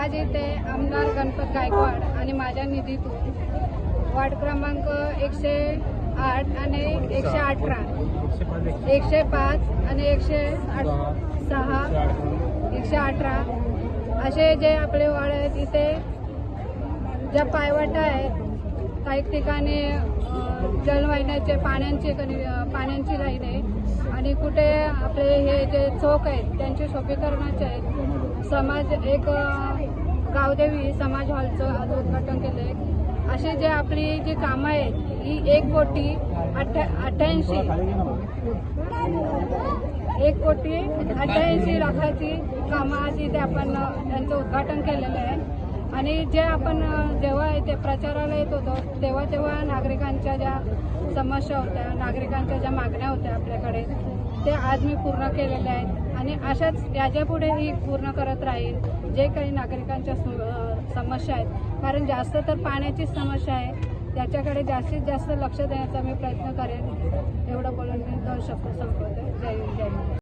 आज इथे आमदार गणपत गायकवाड आणि माझ्या निधीतून वार्ड क्रमांक एकशे आठ आणि एकशे अठरा एकशे पाच आणि एकशे आठ सहा एकशे अठरा असे जे आपले वार्ड आहेत इथे ज्या पायवाटा आहेत काही ठिकाणी जलवाहिन्याचे पाण्याची कणी- पाण्याची लाईन आहे आणि कुठे आपले हे जे चौक आहेत त्यांचे सोपीकरणाचे आहेत. समाज एक गावदेवी समाज हॉलचं आज उद्घाटन केलं आहे जे आपली जी कामं आहेत ही एक कोटी अठ्ठ्या अठ्ठ्याऐंशी एक कोटी अठ्ठ्याऐंशी लाखाची कामं आज इथे आपण त्यांचं उद्घाटन केलेलं आहे. आणि जे आपण जेव्हा इथे प्रचाराला येत होतो तेव्हा तेव्हा नागरिकांच्या ज्या समस्या होत्या नागरिकांच्या ज्या मागण्या होत्या आपल्याकडे ते आज मी पूर्ण केलेल्या आहेत. आणि अशाच याच्यापुढेही पूर्ण करत राहील जे काही नागरिकांच्या समस्या आहेत. कारण जास्त तर पाण्याचीच समस्या आहे. त्याच्याकडे जास्तीत जास्त लक्ष देण्याचा मी प्रयत्न करेन. एवढं बोलून मी दोन शब्द संपवते